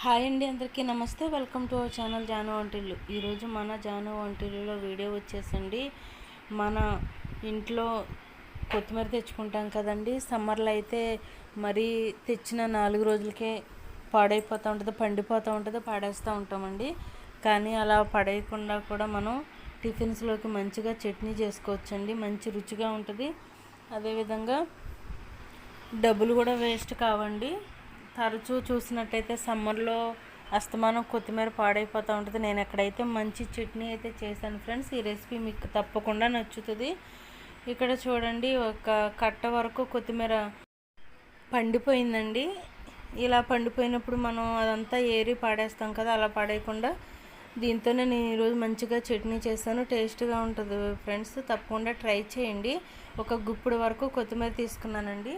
Hi అండి అందరికీ నమస్తే. Welcome to our channel Jaanu Vantillu. ఈరోజు మన జాను వంటిల్లులో వీడియో వచ్చేసండి. మన ఇంట్లో కొత్తిమీర తెచ్చుకుంటాం కదండి. సమ్మర్లో అయితే మరీ తెచ్చిన నాలుగు రోజులకే పాడైపోతూ ఉంటుంది పండిపోతూ ఉంటుంది పాడేస్తూ ఉంటామండి. కానీ అలా పడేయకుండా కూడా మనం టిఫిన్స్లోకి మంచిగా చట్నీ చేసుకోవచ్చండి. మంచి రుచిగా ఉంటుంది. అదేవిధంగా డబ్బులు కూడా వేస్ట్ కావండి. తరచూ చూసినట్టయితే సమ్మర్లో అస్తమానం కొత్తిమీర పాడైపోతూ ఉంటుంది. నేను ఎక్కడైతే మంచి చట్నీ అయితే చేశాను ఫ్రెండ్స్ ఈ రెసిపీ మీకు తప్పకుండా నచ్చుతుంది. ఇక్కడ చూడండి ఒక కట్ట వరకు కొత్తిమీర పండిపోయిందండి. ఇలా పండిపోయినప్పుడు మనం అదంతా ఏరి పాడేస్తాం కదా అలా పాడేయకుండా దీంతోనే నేను ఈరోజు మంచిగా చట్నీ చేశాను. టేస్ట్గా ఉంటుంది ఫ్రెండ్స్ తప్పకుండా ట్రై చేయండి. ఒక గుప్పుడు వరకు కొత్తిమీర తీసుకున్నానండి.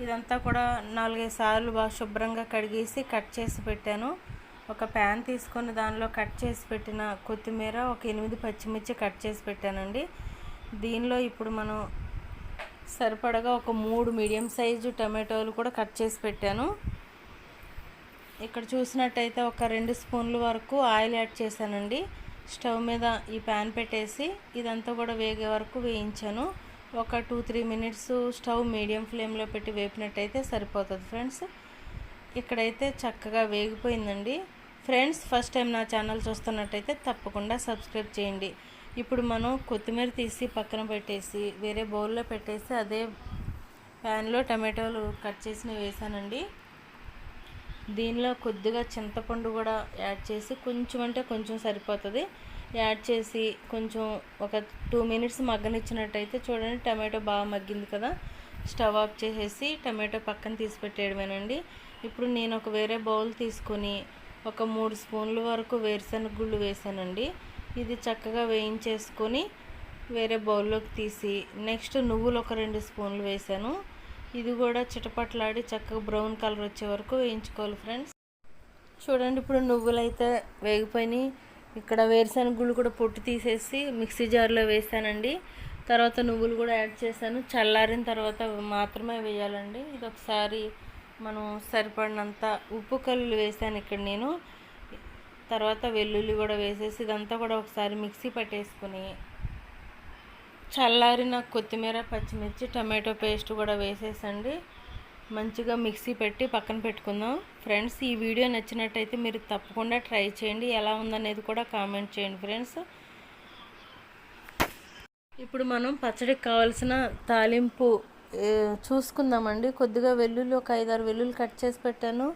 ఇదంతా కూడా నాలుగైదు సార్లు బాగా శుభ్రంగా కడిగేసి కట్ చేసి పెట్టాను. ఒక ప్యాన్ తీసుకొని దానిలో కట్ చేసి పెట్టిన కొత్తిమీర ఒక ఎనిమిది పచ్చిమిర్చి కట్ చేసి పెట్టానండి. దీనిలో ఇప్పుడు మనం సరిపడగా ఒక మూడు మీడియం సైజు టమాటోలు కూడా కట్ చేసి పెట్టాను. ఇక్కడ చూసినట్టయితే ఒక రెండు స్పూన్ల వరకు ఆయిల్ యాడ్ చేశానండి. స్టవ్ మీద ఈ ప్యాన్ పెట్టేసి ఇదంతా కూడా వేగే వరకు వేయించాను. ఒక two three minutes stove medium ఫ్లేమ్లో పెట్టి వేపినట్టయితే సరిపోతుంది ఫ్రెండ్స్. ఇక్కడైతే చక్కగా వేగిపోయిందండి. ఫ్రెండ్స్ ఫస్ట్ టైం నా ఛానల్ చూస్తున్నట్టయితే తప్పకుండా సబ్స్క్రైబ్ చేయండి. ఇప్పుడు మనం కొత్తిమీర తీసి పక్కన పెట్టేసి వేరే బౌల్లో పెట్టేసి అదే ప్యాన్లో టమాటోలు కట్ చేసినవి వేసానండి. దీనిలో కొద్దిగా చింతపండు కూడా యాడ్ చేసి కొంచెం అంటే కొంచెం సరిపోతుంది. యాడ్ చేసి కొంచెం ఒక టూ మినిట్స్ మగ్గనిచ్చినట్టయితే చూడండి టమాటో బాగా మగ్గింది కదా. స్టవ్ ఆఫ్ చేసేసి టమాటో పక్కన తీసి పెట్టేయడమేనండి. ఇప్పుడు నేను ఒక వేరే బౌల్ తీసుకొని ఒక మూడు స్పూన్ల వరకు వేరుశనగ గుళ్ళు వేసానండి. ఇది చక్కగా వేయించేసుకొని వేరే బౌల్లోకి తీసి నెక్స్ట్ నువ్వులు ఒక రెండు స్పూన్లు వేసాను. ఇది కూడా చిటపట్లాడి చక్కగా బ్రౌన్ కలర్ వచ్చే వరకు వేయించుకోవాలి ఫ్రెండ్స్. చూడండి ఇప్పుడు నువ్వులు అయితే వేగిపోయినాయి. ఇక్కడ వేరుశనగ గుళ్ళు కూడా పొట్టు తీసేసి మిక్సీ జార్లో వేసానండి. తర్వాత నువ్వులు కూడా యాడ్ చేశాను. చల్లారిన తర్వాత మాత్రమే వేయాలండి. ఇది ఒకసారి మనం సరిపడినంత ఉప్పు కల్లులు వేసాను ఇక్కడ నేను. తర్వాత వెల్లుల్లి కూడా వేసేసి ఇదంతా కూడా ఒకసారి మిక్సీ పట్టేసుకుని చల్లారిన కొత్తిమీర పచ్చిమిర్చి టమాటో పేస్ట్ కూడా వేసేసండి. మంచిగా మిక్సీ పెట్టి పక్కన పెట్టుకుందాం. ఫ్రెండ్స్ ఈ వీడియో నచ్చినట్టయితే మీరు తప్పకుండా ట్రై చేయండి. ఎలా ఉందనేది కూడా కామెంట్ చేయండి ఫ్రెండ్స్. ఇప్పుడు మనం పచ్చడికి కావాల్సిన తాలింపు చూసుకుందామండి. కొద్దిగా వెల్లుల్లి ఒక ఐదారు వెల్లుల్లి కట్ చేసి పెట్టాను.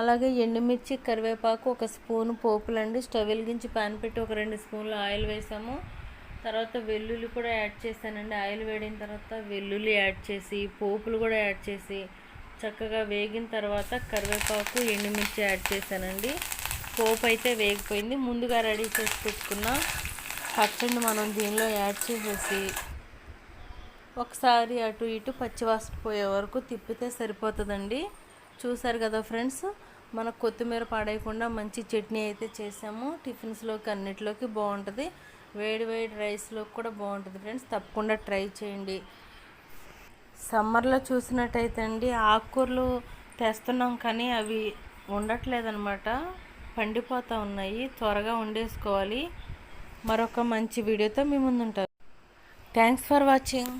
అలాగే ఎండుమిర్చి కరివేపాకు ఒక స్పూన్ పోపులండి. స్టవ్ వెలిగించి పాన్ పెట్టి ఒక రెండు స్పూన్లు ఆయిల్ వేసాము. తర్వాత వెల్లుల్లి కూడా యాడ్ చేశానండి. ఆయిల్ వేడిన తర్వాత వెల్లుల్లి యాడ్ చేసి పోపులు కూడా యాడ్ చేసి చక్కగా వేగిన తర్వాత కరివేపాకు ఎండుమిర్చి యాడ్ చేశానండి. పోపు అయితే వేగిపోయింది. ముందుగా రెడీ చేసి పెట్టుకున్న పచ్చడిని మనం దీనిలో యాడ్ చేసేసి ఒకసారి అటు ఇటు పచ్చివాసన పోయే వరకు తిప్పితే సరిపోతుందండి. చూసారు కదా ఫ్రెండ్స్ మన కొత్తిమీర పాడేయకుండా మంచి చట్నీ అయితే చేసాము. టిఫిన్స్లోకి అన్నిటిలోకి బాగుంటుంది. వేడి వేడి రైస్లో కూడా బాగుంటుంది ఫ్రెండ్స్. తప్పకుండా ట్రై చేయండి. సమ్మర్లో చూసినట్టయితే అండి ఆకుకూరలు తెస్తున్నాం కానీ అవి ఉండట్లేదనమాట పండిపోతూ ఉన్నాయి. త్వరగా వండేసుకోవాలి. మరొక మంచి వీడియోతో మీ ముందుంటారు. Thanks for watching